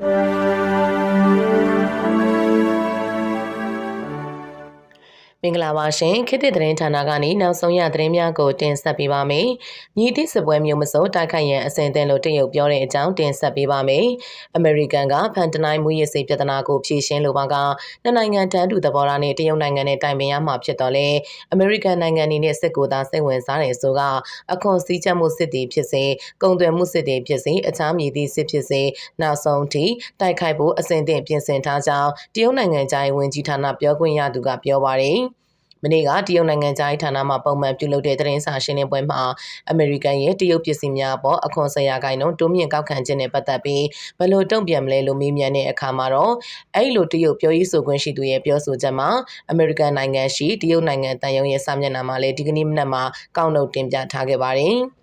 you မင်္ဂလာပါရှင်ခေတ်သစ်သတင်းဌာနကနေနောက်ဆုံးရသတင်းများကိုတင်ဆက်ပေးပါမယ်။မြည်သည့်စစ်ပွဲမျိုးမစိုးတိုက်ခိုက်ရန်အစဉ်အသင့်လို့တရုတ်ပြောတဲ့အကြောင်းတင်ဆက်ပေးပါမယ်။အမေရိကန်ကဖန်တနိုင်းမူရစ်စိတ်ပြဿနာကိုဖြေရှင်းလိုပါကနှစ်နိုင်ငံတန်းတူသဘောထားနဲ့တရုတ်နိုင်ငံနဲ့တိုင်ပင်ရမှာဖြစ်တော့လေအမေရိကန်နိုင်ငံအနေနဲ့စစ်ကိုသာစိတ်ဝင်စားတယ်ဆိုကအခွန်စည်းချက်မှုစစ်တီဖြစ်စေကုန်သွယ်မှုစစ်တီဖြစ်စေအခြားမြည်သည့်စစ်ဖြစ်စေနောက်ဆုံးထိတိုက်ခိုက်ဖို့အစဉ်အသင့်ပြင်ဆင်ထားကြောင်းတရုတ်နိုင်ငံသားရေးဝန်ကြီးဌာနပြောခွင့်ရသူကပြောပါတယ်။ မနေ့ကတရုတ်နိုင်ငံသားဌာနမှပုံမှန်ပြုလုပ်တဲ့သတင်းစာရှင်းလင်းပွဲမှာအမေရိကန်ရဲ့တရုတ်ပစ္စည်းများပေါ်အခွန်ဆရာကိုင်းတို့တိုးမြင့်ကောက်ခံခြင်းနဲ့ပတ်သက်ပြီးဘယ်လိုတုံ့ပြန်မလဲလို့မေးမြန်းတဲ့အခါမှာတော့အဲ့လိုတရုတ်ပြောရေးဆိုခွင့်ရှိသူရဲ့ပြောဆိုချက်မှာအမေရိကန်နိုင်ငံရှိတရုတ်နိုင်ငံတန်ယုံရဲ့စာမျက်နှာမှာလည်းဒီကနေ့မနက်မှာကောက်နှုတ်တင်ပြထားခဲ့ပါတယ်။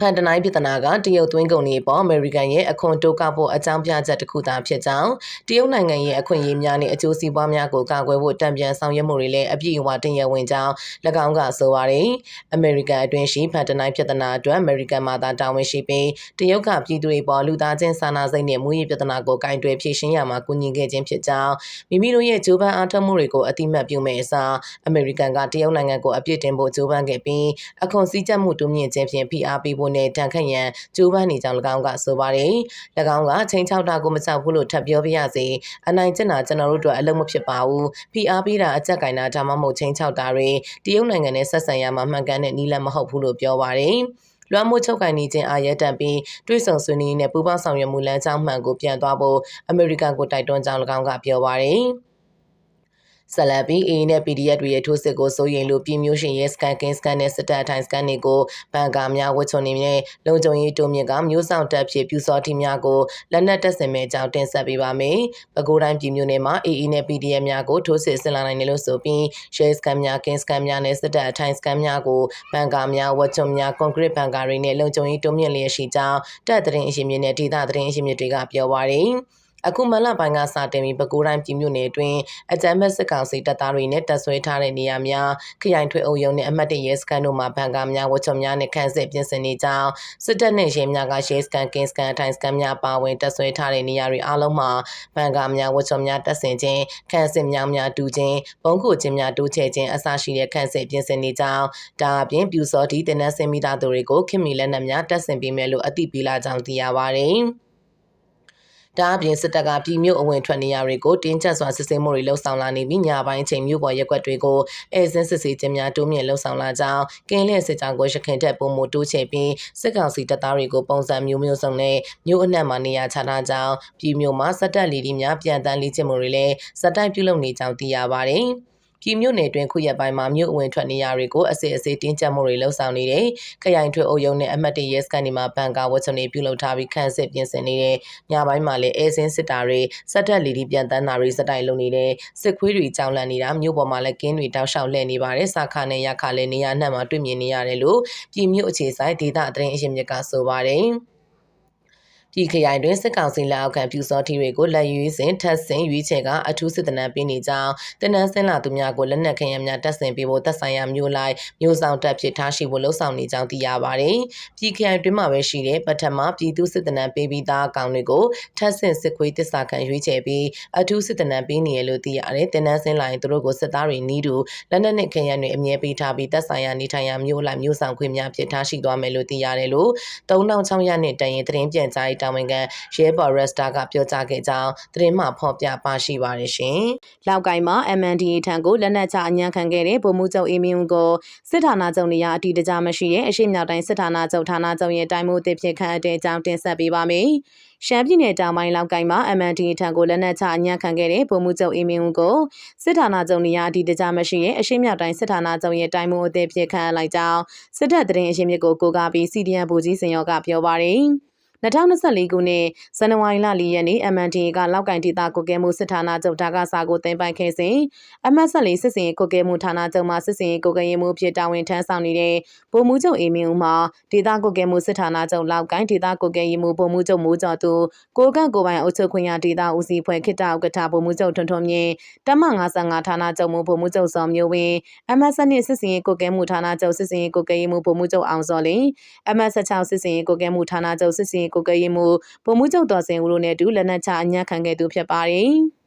ဖန်တနိုင်းပြဿနာကတရုတ်သွင်းကုန်တွေပေါ်အမေရိကန်ရဲ့အခွန်တိုးကောက်ဖို့အကြောင်းပြချက်တစ်ခုသာဖြစ်ကြောင်းတရုတ်နိုင်ငံရဲ့အခွင့်အရေးများနဲ့အကျိုးစီးပွားများကိုကာကွယ်ဖို့တံပြန်ဆောင်ရွက်မှုတွေလည်းအပြည့်အဝတင်ရဝင်ကြောင်း၎င်းကဆိုပါတယ်။အမေရိကန်အတွင်းရှိဖန်တနိုင်းပြဿနာအတွက်အမေရိကန်မှသာတာဝန်ရှိပြီးတရုတ်ကပြည်သူတွေပေါ်လူသားချင်းစာနာစိတ်နဲ့မူရည်ပြဿနာကိုကင်တွယ်ဖြေရှင်းရမှာကူညီခဲ့ခြင်းဖြစ်ကြောင်းမိမိတို့ရဲ့ဂျိုးပန်းအားထုတ်မှုတွေကိုအတိမတ်ပြုမဲ့အစားအမေရိကန်ကတရုတ်နိုင်ငံကိုအပြစ်တင်ဖို့ဂျိုးပန်းခဲ့ပြီးအခွန်စည်းချက်မှုတိုးမြင့်ခြင်းဖြင့်ဖိအားပေးဖို့နဲ့တန်ခတ်ရန်ကြိုးပမ်းနေကြောင်း၎င်းကဆိုပါတယ်။၎င်းကချိန်ချောက်တာကိုမကြောက်ဘူးလို့ထပ်ပြောပြရစီ။အနိုင်ကျင့်တာကျွန်တော်တို့အတွက်အလုံးမဖြစ်ပါဘူး။ဖိအားပေးတာအကြက်ကင်တာဒါမှမဟုတ်ချိန်ချောက်တာတွေတရုတ်နိုင်ငံနဲ့ဆက်ဆံရမှာမှန်ကန်တဲ့နည်းလမ်းမဟုတ်ဘူးလို့ပြောပါတယ်။လွှမ်းမိုးချုပ်ကိုင်နေခြင်းအာရတံပြီးတွေးဆောင်ဆွေးနွေးနဲ့ပူးပေါင်းဆောင်ရွက်မှုလမ်းကြောင်းမှန်ကိုပြန်သွားဖို့အမေရိကန်ကိုတိုက်တွန်းကြောင်း၎င်းကပြောပါရယ်။ ဆက်လက်ပြီး AA နဲ့ PDF တွေရဲ့ထိုးစစ်ကိုစိုးရိမ်လို့ပြည်မျိုးရှင်ရဲစကန်ကင်းစကန်နဲ့စစ်တပ်အထိုင်စကန်တွေကိုဘန်ကာများဝတ်ချုံနေနဲ့လုံခြုံရေးတိုးမြင့်ကမျိုးဆောင်တပ်ဖြစ်ပြူစောတိများကိုလက်နက်တပ်ဆင်မဲ့အကြောင်းတင်ဆက်ပေးပါမယ်။ပဲခူးတိုင်းပြည်မျိုးနယ်မှာ AA နဲ့ PDF များကိုထိုးစစ်ဆင်လာနိုင်တယ်လို့ဆိုပြီးရဲစကန်များကင်းစကန်များနဲ့စစ်တပ်အထိုင်စကန်များကိုဘန်ကာများဝတ်ချုံများကွန်ကရစ်ဘန်ကာတွေနဲ့လုံခြုံရေးတိုးမြင့်လျက်ရှိကြောင်းတပ်သတင်းအရှင်မြင့်နဲ့ဒေသသတင်းအရှင်မြင့်တွေကပြောပါရယ်။ အခုမလပိုင်းကစတင်ပြီးပဲခူးတိုင်းပြည်မြို့နယ်အတွင်းအကြမ်းဖက်စစ်ကောင်စီတပ်သားတွေနဲ့တပ်ဆွဲထားတဲ့နေရာများခရိုင်ထွေအုပ်ရုံးနဲ့အမှတ်တရဲစကန်တို့မှာဘန်ကာများဝတ်ချုံများနဲ့ခန့်စစ်ပြင်ဆင်နေကြောင်းစစ်တပ်နဲ့ရဲများကရဲစကန်ကင်းစကန်ထိုင်စကန်များပါဝင်တပ်ဆွဲထားတဲ့နေရာတွေအားလုံးမှာဘန်ကာများဝတ်ချုံများတပ်ဆင်ခြင်းခန့်စစ်များများတူခြင်းဘုံခုခြင်းများတိုးချဲ့ခြင်းအစရှိတဲ့ခန့်စစ်ပြင်ဆင်နေကြောင်းဒါအပြင်ပြူစောတီတင်နက်စင်မိသားတို့တွေကိုခင်မီလက်နက်များတပ်ဆင်ပေးမယ်လို့အသိပေးလာကြောင်းသိရပါတယ်။ ဒါအပြင်စစ်တပ်ကပြည်မြို့အဝင်ထွက်နေရာတွေကိုတင်းကျပ်စွာစစ်ဆေးမှုတွေလှုံ့ဆော်လာနေပြီးညပိုင်းချိန်မြို့ပေါ်ရက်ွက်တွေကိုအဲဇင်းစစ်ဆေးခြင်းများတိုးမြင့်လှုံ့ဆော်လာကြောင်းကင်းလဲစစ်ကြောင်းကိုရခင်တက်ပုံမှုတိုးချဲ့ပြီးစစ်ကောင်စီတပ်သားတွေကိုပုံစံမျိုးမျိုးစုံနဲ့မြို့အနှံ့မှာနေရာချထားကြောင်းပြည်မြို့မှာစက်တက်လီဒီများပြန်တန်းလေ့ကျင့်မှုတွေလည်းစက်တိုက်ပြုလုပ်နေကြောင်းသိရပါတယ်။ ပြည်မြို့နယ်တွင်ခုရက်ပိုင်းမှာမြို့အဝင်ထွက်နေရာတွေကိုအစစ်အဆေးတင်းကျပ်မှုတွေလှုံ့ဆော်နေတယ်။ခရိုင်ထွေအုပ်ရုံးနဲ့အမှတ်တရဲစကန်ဒီမှာဘန်ကာဝတ်ချုံတွေပြုလုပ်ထားပြီးခန့်စစ်ပြင်ဆင်နေတယ်။ညပိုင်းမှာလည်းအဲစင်းစစ်တာတွေစက်တက်လီဒီပြန်တန်းတာတွေစတိုင်လုပ်နေတယ်။စစ်ခွေးတွေကြောင်လန့်နေတာမြို့ပေါ်မှာလည်းကင်းတွေတောက်လျှောက်လှည့်နေပါတယ်။စာခနဲ့ရခလည်းနေရာနှံ့မှာတွေ့မြင်နေရတယ်လို့ပြည်မြို့အခြေဆိုင်ဒေသအသတင်းအရှင်မြစ်ကဆိုပါတယ်။ ပြည်ခရိုင်တွင်စစ်ကောင်စီလက်အောက်ခံပြူစောထီတွေကိုလက်ရွေးစဉ်ထပ်ဆင်ရွေးချယ်ကအထူးစစ်တနံပေးနေကြောင်းတင်နန်းစင်းလာသူများကိုလက်နက်ခဲယမ်းများတပ်ဆင်ပေးဖို့သက်ဆိုင်ရာမျိုးလိုက်မျိုးဆောင်တပ်ဖြစ်ထားရှိဖို့လှုံ့ဆော်နေကြောင်းသိရပါတယ်။ပြည်ခရိုင်တွင်မှာပဲရှိတဲ့ပထမပြည်သူစစ်တနံပေးပြီးသားအကောင်တွေကိုထပ်ဆင်စစ်ခွေးတစ္ဆာခံရွေးချယ်ပြီးအထူးစစ်တနံပေးနေရလို့သိရတယ်။တင်နန်းစင်းလာရင်သူတို့ကိုစစ်သားတွေနီးတူလက်နက်နဲ့ခဲယမ်းတွေအမြဲပေးထားပြီးသက်ဆိုင်ရာနေထိုင်ရာမျိုးလိုက်မျိုးဆောင်ခွေများဖြစ်ထားရှိသွားမယ်လို့သိရတယ်လို့3600နဲ့တရင်သတင်းပြန်ကြားတာဝန်ခံရဲဘော်ရက်စတာကပြောကြားခဲ့ကြောင်းသတင်းမှဖော်ပြပါရှိပါတယ်ရှင်။လောက်ကိုင်းမှာ MNDA ထံကိုလက်နက်ချအညံခံခဲ့တဲ့ဗိုလ်မှူးချုပ်အေးမင်းဦးကိုစစ်ဌာနချုပ်နေရာအတီတကြမရှိတဲ့အရှိမြောက်တိုင်းစစ်ဌာနချုပ်ဌာနချုပ်ရဲ့တိုင်းမှုအသစ်ဖြစ်ခန့်အပ်တဲ့အကြောင်းတင်ဆက်ပေးပါမယ်။ရှမ်းပြည်နယ်တောင်ပိုင်းလောက်ကိုင်းမှာ MNDA ထံကိုလက်နက်ချအညံခံခဲ့တဲ့ဗိုလ်မှူးချုပ်အေးမင်းဦးကိုစစ်ဌာနချုပ်နေရာအတီတကြမရှိတဲ့အရှိမြောက်တိုင်းစစ်ဌာနချုပ်ရဲ့တိုင်းမှုအသစ်ဖြစ်ခန့်အပ်လိုက်ကြောင်းစစ်တပ်သတင်းအရင်းမြစ်ကိုကိုးကားပြီး CDN ဗိုလ်ကြီးစင်ရောကပြောပါရယ်။ 2024ခုနှစ်ဇန်နဝါရီလ4ရက်နေ့ MND ကလောက်ကင်ဒေသကိုကဲမှုစစ်ဌာနချုပ်ဒါကစာကိုတင်ပိုင်ခဲ့စဉ်အမတ်ဆက်လေးစစ်စင်ကိုကဲမှုဌာနချုပ်မှစစ်စင်ကိုကဲမှုဖြစ်တာဝန်ထမ်းဆောင်နေတဲ့ဗိုလ်မှူးချုပ်အေမင်းဦးမှဒေသကိုကဲမှုစစ်ဌာနချုပ်လောက်ကင်ဒေသကိုကဲမှုဗိုလ်မှူးချုပ်မိုးကျော်သူကိုကန့်ကိုပိုင်အုပ်ချုပ်ခွင့်ရဒေသဦးစီးဖွဲ့ခိတ္တဥက္ကဋ္ဌဗိုလ်မှူးချုပ်ထွန်းထွန်းမြင့်တမ55ဌာနချုပ်မှုဗိုလ်မှူးချုပ်စောမျိုးဝင်းအမတ်ဆက်နှစ်စစ်စင်ကိုကဲမှုဌာနချုပ်စစ်စင်ကိုကဲမှုဗိုလ်မှူးချုပ်အောင်စောလင်းအမတ်16စစ်စင်ကိုကဲမှုဌာနချုပ်စစ်စင်ကိုကရေးမှုဗိုလ်မှူးချုပ်တော်စင်ဦးတို့နဲ့အတူလက်နက်ချအညံ့ခံခဲ့သူဖြစ်ပါတယ်။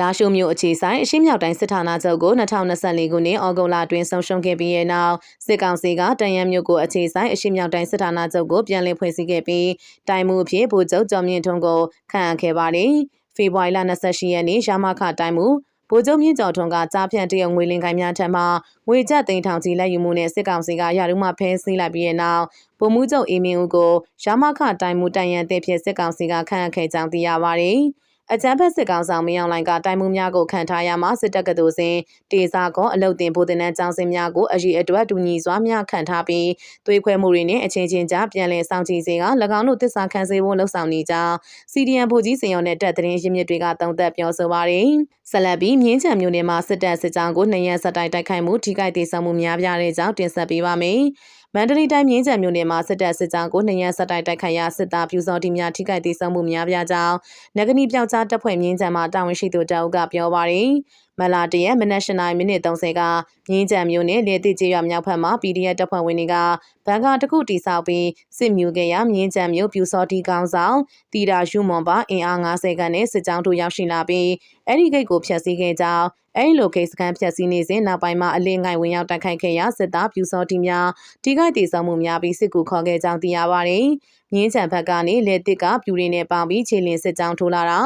လာရှိုမျိုးအခြေဆိုင်အရှင်းမြောက်တိုင်းစစ်ဌာနချုပ်ကို2024ခုနှစ်ဩဂုတ်လအတွင်းဆုံးရှုံးခဲ့ပြီးတဲ့နောက်စစ်ကောင်စီကတန်ရန်မျိုးကိုအခြေဆိုင်အရှင်းမြောက်တိုင်းစစ်ဌာနချုပ်ကိုပြန်လည်ဖွဲ့စည်းခဲ့ပြီးတိုင်မှုအဖြစ်ဗိုလ်ချုပ်ကျော်မြင့်ထွန်းကိုခန့်အပ်ခဲ့ပါတယ်။ဖေဖော်ဝါရီလ28ရက်နေ့ရမခတိုင်မှု ဗိုလ်ချုပ်မြင့်ကျော်ထွန်းကကြားဖြန့်တရုတ်ငွေလင်ကိုင်းများထံမှငွေကျပ်သိန်းထောင်ကြီးလက်ယူမှုနဲ့စစ်ကောင်စီကရာထူးမှဖမ်းဆီးလိုက်ပြီးတဲ့နောက်ဗိုလ်မှူးချုပ်အေးမင်းဦးကိုရမခတိုင်မှုတိုင်ရန်တဲ့ဖြစ်စစ်ကောင်စီကခန့်အပ်ခဲ့ကြောင်းသိရပါတယ်။ အကြမ်းဖက်စစ်ကောင်ဆောင်မင်းအောင်လိုင်ကတိုင်မှုများကိုခံထားရမှာစစ်တပ်ကတူစဉ်တေစာကောအလုတ်တင်ဗိုလ်တင်တဲ့ကျောင်းစင်များကိုအရေးအတွက်တူညီစွာများခံထားပြီးသွေးခွဲမှုတွေနဲ့အချင်းချင်းကြားပြန်လည်ဆောင်ကြည့်စေက၎င်းတို့တစ္ဆာခံစေဖို့လှုံ့ဆော်နေကြောင်း CDN ဗိုလ်ကြီးစင်ရုံနဲ့တပ်သတင်းရင်းမြစ်တွေကတုံ့သက်ပြောဆိုပါတယ်။ဆက်လက်ပြီးမြင်းချံမျိုးနယ်မှာစစ်တပ်စစ်ကြောင်းကိုနှစ်ရက်ဆက်တိုက်တိုက်ခိုက်မှုထိခိုက်ဒေဆုံးမှုများပြားတဲ့ကြောင်းတင်ဆက်ပေးပါမယ်။ မန္တလေးတိုင်းမြင်းကြံမြို့နယ်မှာစစ်တပ်စစ်ကြောင်းကိုနှစ်ရက်ဆက်တိုက်တိုက်ခိုက်ရာစစ်သားပြူစောတိများထိခိုက်ဒေဆုံးမှုများပြားကြောင်းနဂနီပြောက်ကြားတပ်ဖွဲ့မြင်းကြံမှာတာဝန်ရှိသူတအုပ်ကပြောပါရယ် မလာတရက်မနက်၈နာရီမိနစ်30ကမြင်းကြံမြို့နယ်လေတိကျေးရွာမြောက်ဘက်မှာ PDF တပ်ဖွဲ့ဝင်တွေကဘန်ကာတစ်ခုတိစောက်ပြီးစစ်မြူခဲ့ရမြင်းကြံမြို့ပြူစောတိကောင်းဆောင်တီတာယူမွန်ပါအင်အား90ခန့်နဲ့စစ်ကြောင်းတို့ရောက်ရှိလာပြီးအဲ့ဒီဂိတ်ကိုဖျက်ဆီးခဲ့ကြောင်းအဲ့ဒီလိုကိစ္စကံဖြတ်စည်းနေစဉ်နောက်ပိုင်းမှာအလင်းငိုင်ဝင်ရောက်တိုက်ခိုက်ခဲ့ရာစစ်သားပြူစောတီများထိခိုက်ဒေဆုံးမှုများပြီးစစ်ကူခေါ်ခဲ့ကြောင်းသိရပါတယ်။မြင်းချံဘက်ကနေလက်တစ်ကပြူရင်းနဲ့ပေါင်းပြီးခြေလင်းစစ်ကြောင်းထိုးလာတာ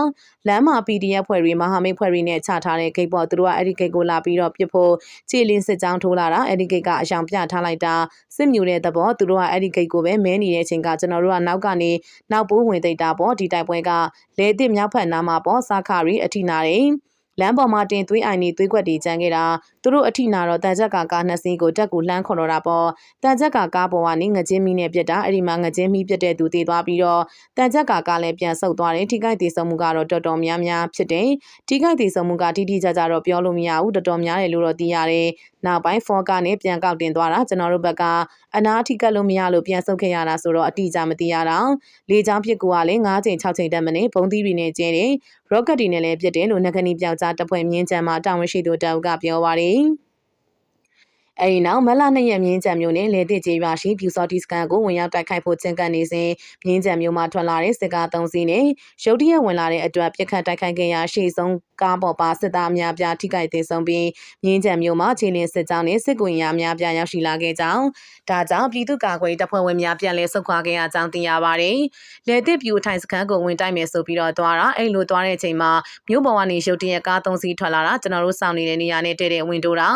လမ်းမှာ PDF ဖွဲ့တွေမဟာမိတ်ဖွဲ့တွေနဲ့ချထားတဲ့ဂိတ်ပေါ်သူတို့ကအဲ့ဒီဂိတ်ကိုလာပြီးတော့ပြစ်ဖို့ခြေလင်းစစ်ကြောင်းထိုးလာတာအဲ့ဒီဂိတ်ကအယောင်ပြထားလိုက်တာစစ်မြူတဲ့သဘောသူတို့ကအဲ့ဒီဂိတ်ကိုပဲမဲနေတဲ့အချိန်ကကျွန်တော်တို့ကနောက်ကနေနောက်ပိုးဝင်သိတာပေါ့ဒီတိုက်ပွဲကလဲတစ်မြောက်ဖက်နားမှာပေါ့စာခရီအထိနာတယ် လမ်းပေါ်မှာတင်သွေးအိုင်နေသွေးကွက်တွေကျန်ခဲ့တာသူတို့အထိနာတော့တန်ချက်ကကားနှစ်စီးကိုတက်ကူလှမ်းခေါ်တော့တာပေါ့တန်ချက်ကကားပေါ်ကနေငကြင်းမီနဲ့ပြက်တာအဲ့ဒီမှာငကြင်းမီပြက်တဲ့သူတည်သွားပြီးတော့တန်ချက်ကကားလည်းပြန်ဆုတ်သွားတယ်ထိခိုက်သေးဆုံးမှုကတော့တော်တော်များများဖြစ်တယ်ထိခိုက်သေးဆုံးမှုကတိတိကျကျတော့ပြောလို့မရဘူးတော်တော်များတယ်လို့တော့သိရတယ်နောက်ပိုင်းဖောကနေပြန်ကောက်တင်သွားတာကျွန်တော်တို့ဘက်ကအနာထိကတ်လို့မရလို့ပြန်ဆုတ်ခဲ့ရတာဆိုတော့အတိအကျမသိရတော့လေချောင်းဖြစ်ကူကလည်း9ချိန်6ချိန်တက်မနေဘုံသီးတွေနဲ့ကျဲတယ် ရော့ကတ်တွေနဲ့လည်းပြစ်တယ်လို့နဂနီပြောက်ကြားတပ်ဖွဲ့မြင်းချမ်းမှာတာဝန်ရှိသူတအုပ်ကပြောပါတယ် အဲဒီနောက်မလနှစ်ရက်မြင်းကြံမျိုးနဲ့လေတစ်ကျေးရွာရှိဖြူစော်တီစကန်ကိုဝင်ရောက်တိုက်ခိုက်ဖို့ချင်ကပ်နေစဉ်မြင်းကြံမျိုးမှာထွက်လာတဲ့စစ်ကား၃စီးနဲ့ရုတ်တရက်ဝင်လာတဲ့အတွက်ပြစ်ခတ်တိုက်ခိုက်ခဲ့ရာရှေ့ဆုံးကားပေါ်ပါစစ်သားများပြားထိခိုက်သေးဆုံးပြီးမြင်းကြံမျိုးမှာခြေလင်းစစ်ကြောင်းနဲ့စစ်ကွင်ရာများပြားရောက်ရှိလာခဲ့ကြောင်းဒါကြောင့်ပြည်သူ့ကာကွယ်တပ်ဖွဲ့ဝင်များပြန်လည်ဆုတ်ခွာခဲ့ရကြောင်းသိရပါတယ်။လေတစ်ပြူထိုင်စခန်းကိုဝင်တိုက်မယ်ဆိုပြီးတော့သွားတာအဲ့လိုသွားတဲ့အချိန်မှာမြို့ပေါ်ကနေရုတ်တရက်ကား၃စီးထွက်လာတာကျွန်တော်တို့စောင့်နေတဲ့နေရာနဲ့တဲ့တဲ့ဝင်တိုးတာ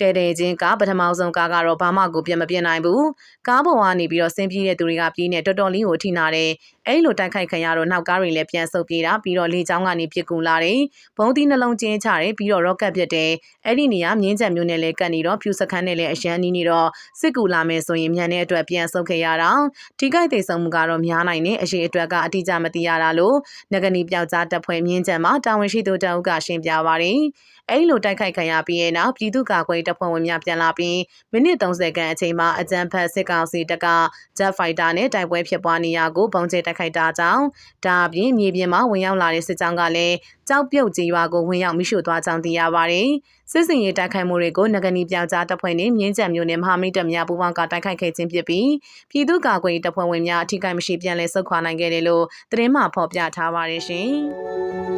တဲ့တဲ့ချင်းကားပထမဆုံးကားကတော့ဘာမှကိုပြတ်မပြတ်နိုင်ဘူး။ကားပေါ်ကနေပြီးတော့ဆင်းပြေးတဲ့သူတွေကပြေးနေတော်တော်လေးကိုအထိနာတယ်။အဲ့လိုတိုက်ခိုက်ခံရတော့နောက်ကားတွေလည်းပြန်ဆုတ်ပြေးတာပြီးတော့လေချောင်းကနေပြစ်ကူလာတယ်။ဘုံသီးနှလုံးကျင်းချတယ်ပြီးတော့ရော့ကတ်ပြစ်တယ်။အဲ့ဒီနေရာမြင်းချက်မျိုးနဲ့လည်းကတ်နေတော့ဖြူစခန်းနဲ့လည်းအရန်နီးနေတော့စစ်ကူလာမယ်ဆိုရင်မြန်တဲ့အတွက်ပြန်ဆုတ်ခဲ့ရတာ။ထိခိုက်သေးဆုံးမှုကတော့များနိုင်တယ်အရေးအတွက်ကအတိအကျမသိရတာလို့ငကနီပြောက်ကြားတပ်ဖွဲ့မြင်းချက်မှာတာဝန်ရှိသူတအုပ်ကရှင်းပြပါတယ်။အဲ့လိုတိုက်ခိုက်ခံရပြီးတဲ့နောက်ပြည်သူ့ကာကွယ်တပ်ဖွဲ့ဝင်များပြန်လာပြီးမိနစ်30ခန့်အချိန်မှာအကြမ်းဖက်စစ်ကောင်စီတပ်က Jet Fighter နဲ့တိုက်ပွဲဖြစ်ပွားနေရကိုပုံကျဲတိုက်ခိုက်တာကြောင့်ဒါအပြင်မြေပြင်မှာဝင်ရောက်လာတဲ့စစ်ကြောင်းကလည်းကြောက်ပြုတ်ကြီးရွာကိုဝင်ရောက်မိရှို့သွားကြောင်းသိရပါတယ်။စစ်စင်ရေးတိုက်ခိုက်မှုတွေကိုငကနီပြောင်ကြားတပ်ဖွဲ့နဲ့မြင်းကြံမျိုးနဲ့မဟာမိတ်တပ်များပူးပေါင်းကတိုက်ခိုက်ခဲ့ခြင်းဖြစ်ပြီးပြည်သူ့ကာကွယ်တပ်ဖွဲ့ဝင်များအထိကိမရှိပြန်လည်ဆုတ်ခွာနိုင်ခဲ့တယ်လို့သတင်းမှဖော်ပြထားပါတယ်ရှင်။